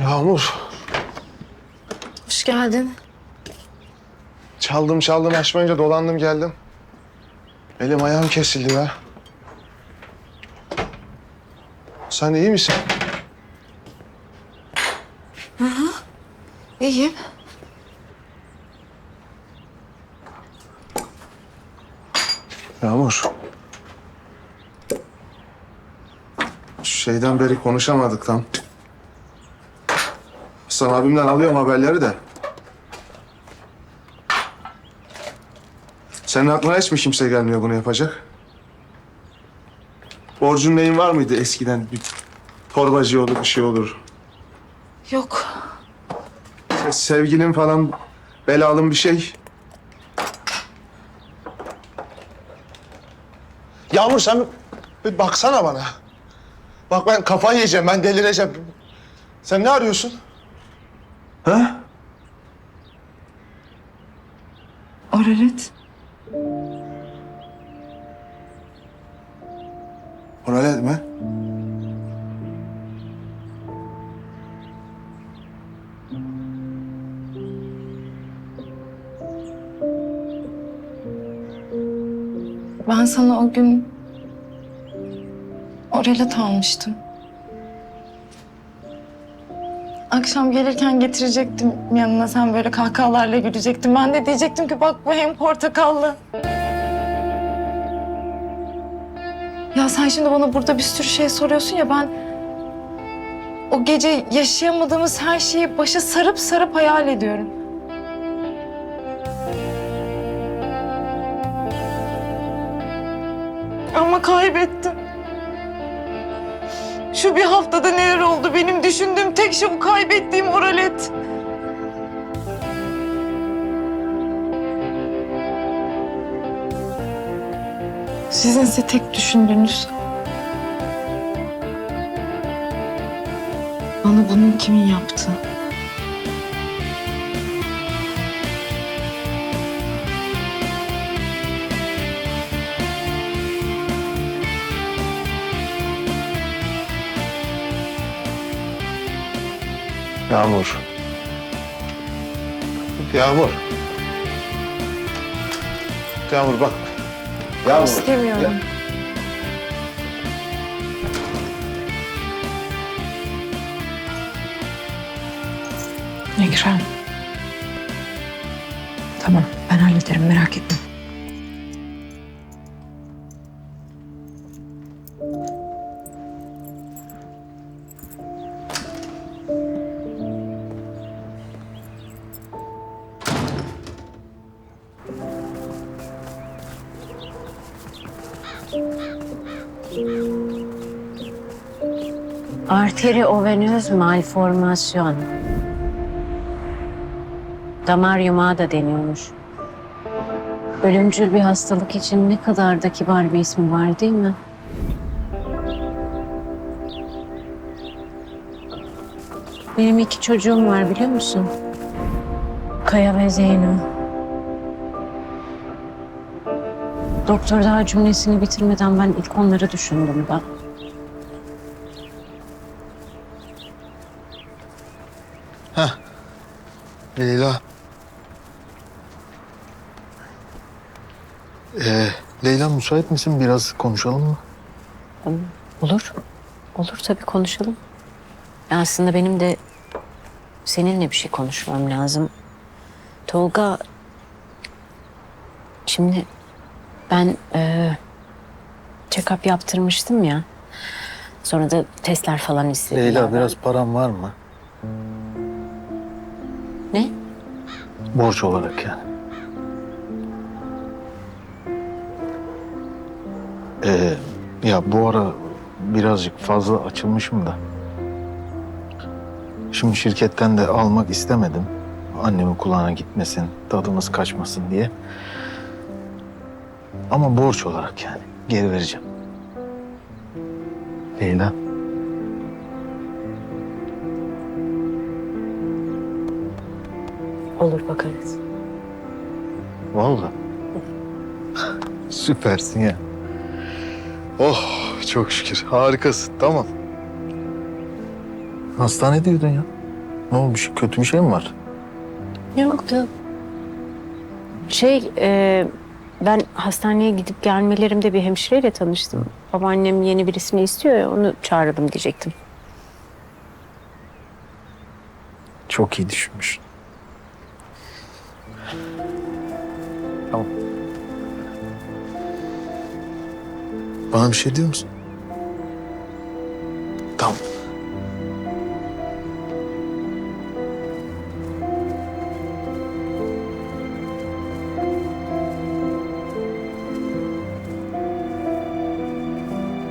Yağmur. Hoş geldin. Çaldım çaldım açmayınca dolandım geldim. Elim ayağım kesildi ya. Sen iyi misin? İyiyim. Yağmur. Şeyden beri konuşamadık tam. Hasan abimden alıyorum haberleri de. Senin aklına hiç mi kimse gelmiyor bunu yapacak? Borcun neyin var mıydı eskiden? Bir torbacı olur, bir şey olur. Yok. Se- Sevgilin falan belalım bir şey. Yağmur sen bir baksana bana. Bak ben kafayı yiyeceğim, ben delireceğim. Sen ne arıyorsun? Ha? Oralet. Oralet mi? Ben sana o gün oralet almıştım. Akşam gelirken getirecektim yanına sen böyle kahkahalarla gülecektin. Ben de diyecektim ki bak bu hem portakallı. Ya sen şimdi bana burada bir sürü şey soruyorsun ya ben o gece yaşayamadığımız her şeyi başa sarıp sarıp hayal ediyorum. Ama kaybettim. Şu bir haftada neler oldu? Benim düşündüğüm tek şey o kaybettiğim oralet. Sizinse tek düşündüğünüz. Bana bunun kimin yaptığı. Yağmur. Yağmur. Yağmur bak. Yağmur. İstemiyorum. Ekrem. Tamam ben hallederim merak etme. Arteriovenöz malformasyon. Damar yumağı da deniyormuş. Ölümcül bir hastalık için ne kadar da kibar bir ismi var değil mi? Benim iki çocuğum var biliyor musun? Kaya ve Zeyno. Doktor daha cümlesini bitirmeden ben ilk onları düşündüm ben. Leyla. Ee, Leyla müsait misin? Biraz konuşalım mı? Olur. Olur tabii konuşalım. Ya Aslında benim de seninle bir şey konuşmam lazım. Tolga, şimdi ben e, check-up yaptırmıştım ya. Sonra da testler falan istediler. Leyla biraz param var mı? Ne? Borç olarak yani. Ee, ya bu ara birazcık fazla açılmışım da. Şimdi şirketten de almak istemedim. Annemin kulağına gitmesin, tadımız kaçmasın diye. Ama borç olarak yani. Geri vereceğim. Leyla. Olur bakarız. Vallahi. Süpersin ya. Oh çok şükür. Harikasın. Tamam. Hastane diyordun ya. Ne olmuş? Kötü bir şey mi var? Yok yok. Şey, e, ben hastaneye gidip gelmelerimde bir hemşireyle tanıştım. Babaannem yeni birisini istiyor ya, onu çağıralım diyecektim. Çok iyi düşünmüş. Tamam. Bana bir şey diyor musun?